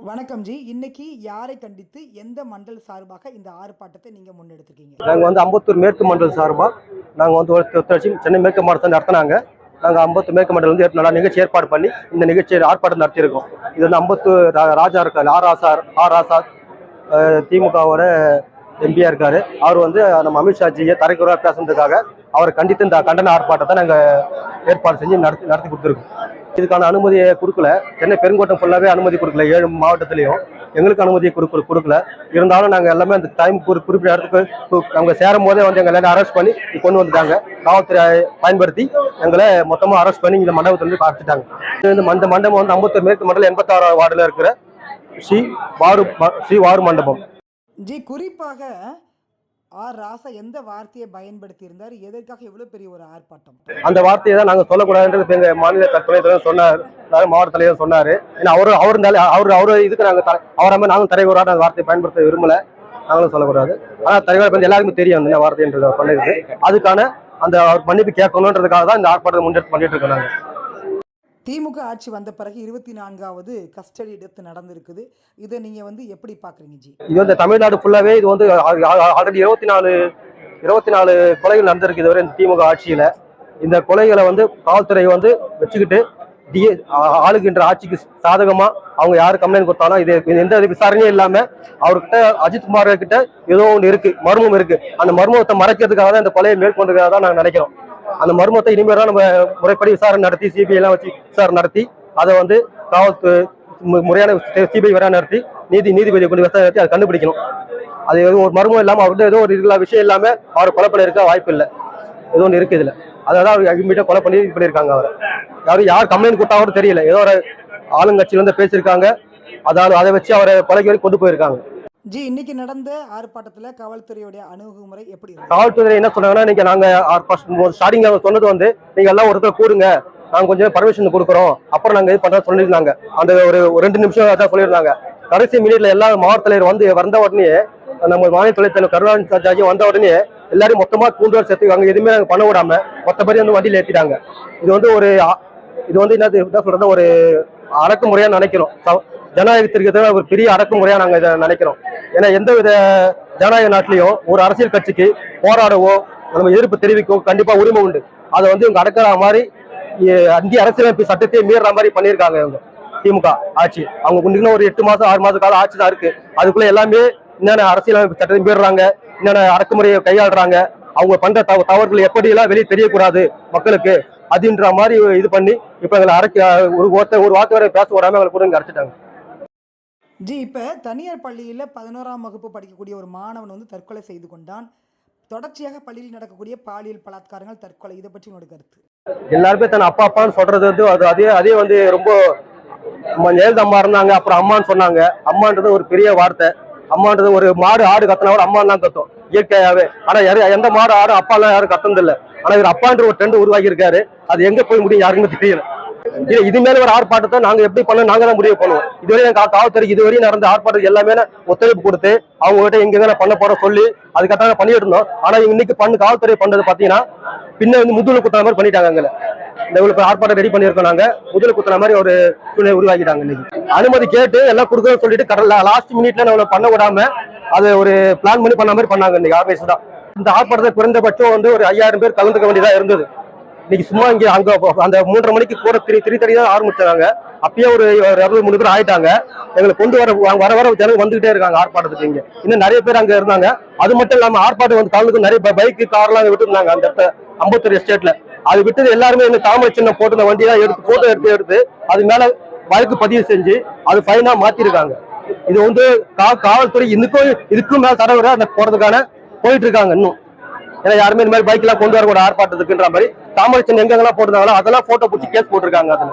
வணக்கம் ஜி. இன்னைக்கு யாரை கண்டித்து எந்த மண்டல் சார்பாக இந்த ஆர்ப்பாட்டத்தை நீங்க முன்னெடுத்திருக்கீங்க? நாங்கள் வந்து அம்பத்தூர் மேற்கு மண்டல் சார்பாக நாங்கள் வந்து ஒத்துழைச்சி சென்னை மேற்கு மாவட்டத்தை நடத்தினாங்க. நாங்கள் அம்பத்தூர் மேற்கு மண்டலம் வந்து நல்லா நிகழ்ச்சி ஏற்பாடு பண்ணி இந்த நிகழ்ச்சியை ஆர்ப்பாட்டம் நடத்தியிருக்கோம். இது வந்து அம்பத்தூர் ரா- ராஜா இருக்கார் ஆர் ஆசார் ஆர் ஆசா திமுகவோட எம்பியா இருக்காரு. அவர் வந்து நம்ம அமித்ஷாஜியை தரைக்குறவா பேசுனதுக்காக அவரை கண்டித்து இந்த கண்டன ஆர்ப்பாட்டத்தை நாங்கள் ஏற்பாடு செஞ்சு நடத்தி நடத்தி கொடுத்துருக்கோம். இதுக்கான அனுமதியை கொடுக்கல. சென்னை பெருங்கோட்டம் ஃபுல்லாகவே அனுமதி கொடுக்கல. ஏழு மாவட்டத்திலையும் எங்களுக்கு அனுமதியை கொடுக்க கொடுக்கல. இருந்தாலும் நாங்கள் எல்லாமே அந்த டைம் குறி குறிப்பிட்ட இடத்துக்கு அவங்க சேரும் போதே வந்து எங்களை எல்லாரும் அரெஸ்ட் பண்ணி கொண்டு வந்துட்டாங்க. காவல்துறை பயன்படுத்தி எங்களை மொத்தமாக அரெஸ்ட் பண்ணி இந்த மண்டபத்தை வந்து பார்த்துட்டாங்க இது மண்ட மண்டபம் வந்து ஐம்பத்தொரு மேற்கு மண்டலம் எண்பத்தாறாவது வார்டில் இருக்கிற ஸ்ரீ வாரு ம- ஸ்ரீ வாரு மண்டபம். ஜி குறிப்பாக ஆர் ராசா எந்த வார்த்தையை பயன்படுத்தி இருந்தார் எதற்காக எவ்வளோ பெரிய ஒரு ஆர்ப்பாட்டம்? அந்த வார்த்தையை தான் நாங்கள் சொல்லக்கூடாதுன்றது எங்கள் மாநில துணைத் தலைவர் சொன்னார். மாவட்ட தலைவர் சொன்னாரு. ஏன்னா அவர் அவர் அவர் அவர் இதுக்கு நாங்கள் அவராம நாங்களும் தலைவராக அந்த வார்த்தையை பயன்படுத்த விரும்பல. நாங்களும் சொல்லக்கூடாது. ஆனால் தலைவர் வந்து எல்லாருக்குமே தெரியும் அந்த வார்த்தைன்றது சொன்னது அதுக்கான அந்த அவர் மன்னிப்பு கேட்கணுன்றதுக்காக தான் இந்த ஆர்ப்பாட்டத்தை முன்னெடுத்து பண்ணிட்டு இருக்கோம் நாங்கள் திமுக ஆட்சி வந்த பிறகு இருபத்தி நான்காவது கஸ்டடி டெத் நடந்திருக்குது. இதை நீங்க வந்து எப்படி பாக்குறீங்க ஜி? இது வந்து தமிழ்நாடு ஃபுல்லாவே இது வந்து ஆல்ரெடி இருபத்தி நாலு இருபத்தி நாலு கொலைகள் நடந்திருக்கு இதுவரை இந்த திமுக ஆட்சியில. இந்த கொலைகளை வந்து காவல்துறை வந்து வச்சுக்கிட்டு டி ஆளுகின்ற ஆட்சிக்கு சாதகமா அவங்க யாரு கம்ப்ளைண்ட் கொடுத்தாலும் இது இது எந்த விசாரணையும் இல்லாம அவர்கிட்ட அஜித் குமார் கிட்ட ஏதோ ஒன்று இருக்கு மர்மம் இருக்கு. அந்த மர்மத்தை மறைக்கிறதுக்காக தான் இந்த கொலையை மேற்கொண்டிருக்கிறதா தான் நாங்கள் நினைக்கிறோம். அந்த மர்மத்தை இனிமேல் தான் நம்ம முறைப்படி விசாரணை நடத்தி சிபிஐ எல்லாம் வச்சு விசாரணை நடத்தி அதை வந்து காவல்துறை முறையான சிபிஐ வர நடத்தி நீதி நீதிபதியை கொண்டு விசாரணை நடத்தி அதை கண்டுபிடிக்கணும். அது எதுவும் ஒரு மர்மம் இல்லாமல் அவர்கிட்ட ஏதோ ஒரு இதுல விஷயம் இல்லாம அவர் கொலை பண்ண இருக்க வாய்ப்பு இல்லை. ஏதோ ஒன்று இருக்கு இதுல. அதனால அவர் இமீடியா கொலை பண்ணி இது பண்ணியிருக்காங்க அவரை. யாரும் யார் கம்ப்ளைண்ட் கொடுத்தா தெரியல. ஏதோ ஒரு ஆளுங்கட்சியில இருந்து பேசியிருக்காங்க. அதாவது அதை வச்சு அவரை கொலைக்கு வரைக்கும் கொண்டு போயிருக்காங்க. ஜி இன்னைக்கு நடந்த ஆர்ப்பாட்டத்துல காவல்துறையுடைய அணுகுமுறை எப்படி இருந்தது? காவல்துறை என்ன சொன்னாங்கன்னா நீங்க நாங்க ஸ்டார்டிங்ல சொன்னது வந்து நீங்க எல்லாம் ஒருத்தர் கூடுங்க நாங்க கொஞ்சம் பர்மிஷன் கொடுக்குறோம். அப்புறம் நாங்க இது பண்றோம் சொல்லியிருந்தாங்க. அந்த ஒரு ரெண்டு நிமிஷம் அதான் சொல்லியிருந்தாங்க. கடைசி மினிட்ல எல்லா மாவட்ட தலைவர் வந்து வந்த உடனே நம்ம மாநில துணைத் தலைவர் கருணாநிதி வந்த உடனே எல்லாரும் மொத்தமா கூண்டுவர் சேர்த்துக்காங்க எதுவுமே நாங்க பண்ண விடாம மொத்தபடி வந்து வண்டியில் ஏத்திட்டாங்க. இது வந்து ஒரு இது வந்து என்ன சொல்றது ஒரு அடக்குமுறையா நினைக்கிறோம். ஜனநாயகத்திற்கு எதிராக ஒரு பெரிய அடக்குமுறையா நாங்க இதை நினைக்கிறோம். ஏன்னா எந்த வித ஜனநாயக நாட்டிலையும் ஒரு அரசியல் கட்சிக்கு போராடவோ நம்ம எதிர்ப்பு தெரிவிக்கவோ கண்டிப்பா உரிமை உண்டு. அதை வந்து இவங்க அடக்கிற மாதிரி இந்திய அரசியலமைப்பு சட்டத்தையே மீறுற மாதிரி பண்ணியிருக்காங்க இவங்க. திமுக ஆட்சி. அவங்க இன்னும் ஒரு எட்டு மாசம் ஆறு மாச காலம் ஆட்சி தான் இருக்கு. அதுக்குள்ள எல்லாமே என்னென்ன அரசியலமைப்பு சட்டத்தை மீறுறாங்க என்னென்ன அடக்குமுறையை கையாளுறாங்க அவங்க பண்ற தவ தவறுகள் எப்படி எல்லாம் வெளியே தெரியக்கூடாது மக்களுக்கு அதுன்ற மாதிரி இது பண்ணி இப்ப எங்களை அரைக்க ஒரு ஒருத்தர் ஒரு வார்த்தை வரை பேச வராம எங்களை கூட இங்க அரைச்சிட்டாங்க ஜி இப்போ தனியார் பள்ளியில் பதினோராம் வகுப்பு படிக்கக்கூடிய ஒரு மாணவன் வந்து தற்கொலை செய்து கொண்டான். தொடர்ச்சியாக பள்ளியில் நடக்கக்கூடிய பாலியல் பலாத்காரங்கள் தற்கொலை இதை பற்றி உங்களோட கருத்து? எல்லாருமே தன் அப்பா அப்பான்னு சொல்றது வந்து அது அதே அதே வந்து ரொம்ப ஜெயலலிதா அம்மா இருந்தாங்க அப்புறம் அம்மான்னு சொன்னாங்க. அம்மான்றது ஒரு பெரிய வார்த்தை. அம்மான்றது ஒரு மாடு ஆடு கத்தினா கூட அம்மா தான் கத்தும் இயற்கையாவே. ஆனா யாரு எந்த மாடு ஆடு அப்பாலாம் யாரும் கத்துனது இல்ல ஆனா இவர் அப்பான்ற ஒரு ட்ரெண்ட் உருவாக்கி இருக்காரு அது எங்க போய் முடியும் யாருக்குமே தெரியல. இது இது மேல ஒரு ஆர்ப்பாட்டத்தை நாங்க எப்படி பண்ண நாங்க தான் முடிவு பண்ணுவோம். இதுவரை எங்க கா- காவல்துறைக்கு நடந்த ஆர்ப்பாட்டம் எல்லாமே ஒத்துழைப்பு கொடுத்து அவங்க கிட்ட எங்க பண்ண போறோம் சொல்லி அதுக்கப்புறம் பண்ணிட்டு இருந்தோம் ஆனா இன்னைக்கு பண்ணு காவல்துறை பண்றது பாத்தீங்கன்னா பின்ன வந்து முதுகுல குத்துற மாதிரி பண்ணிட்டாங்க எங்களை இந்த ஆர்ப்பாட்டம் ரெடி பண்ணியிருக்கோம் நாங்க. முதல்ல குத்துற மாதிரி ஒரு சூழ்நிலை உருவாக்கிட்டாங்க இன்னைக்கு. அனுமதி கேட்டு எல்லாம் கொடுக்குறோம்னு சொல்லிட்டு கடல லாஸ்ட் மினிட்ல நம்மள பண்ண விடாம அது ஒரு பிளான் பண்ணி பண்ண மாதிரி பண்ணாங்க இன்னைக்கு ஆர்கனைஸ் தான். இந்த ஆர்ப்பாட்டத்தை குறைந்தபட்சம் வந்து ஒரு ஐயாயிரம் பேர் கலந்துக்க வேண்டியதா இருந்தது. இன்னைக்கு சும்மா இங்க அங்க அந்த மூன்றரை மணிக்கு கூட திரி திரி தடி தான் ஆரம்பிச்சாங்க அப்பயே ஒரு இருபது அறுபது மூணு பேர் ஆயிட்டாங்க. எங்களை கொண்டு வர வர வர ஜனங்க வந்துகிட்டே இருக்காங்க ஆர்ப்பாட்டத்துக்கு இங்க. இன்னும் நிறைய பேர் அங்க இருந்தாங்க. அது மட்டும் இல்லாம ஆர்ப்பாட்டம் வந்து கலந்துக்கு நிறைய பைக்கு கார்லாம் அங்க விட்டுருந்தாங்க அந்த இடத்த அம்பத்தூர் எஸ்டேட்ல அது விட்டு எல்லாருமே இந்த தாமரை சின்ன போட்டு வண்டி தான் எடுத்து போட்டோ எடுத்து எடுத்து அது மேல வழக்கு பதிவு செஞ்சு அது ஃபைனா மாத்திருக்காங்க. இது வந்து காவல்துறை இன்னுக்கும் இதுக்கும் மேல தடவை அந்த போறதுக்கான போயிட்டு இருக்காங்க இன்னும். ஏன்னா யாருமே இந்த மாதிரி பைக் எல்லாம் கொண்டு வரக்கூடாது ஆர்ப்பாட்டத்துக்குன்ற மாதிரி. தாமரை சின்ன எங்கெல்லாம் போட்டுருந்தாங்களோ அதெல்லாம் போட்டோ பிடிச்சி கேஸ் போட்டிருக்காங்க அதுல.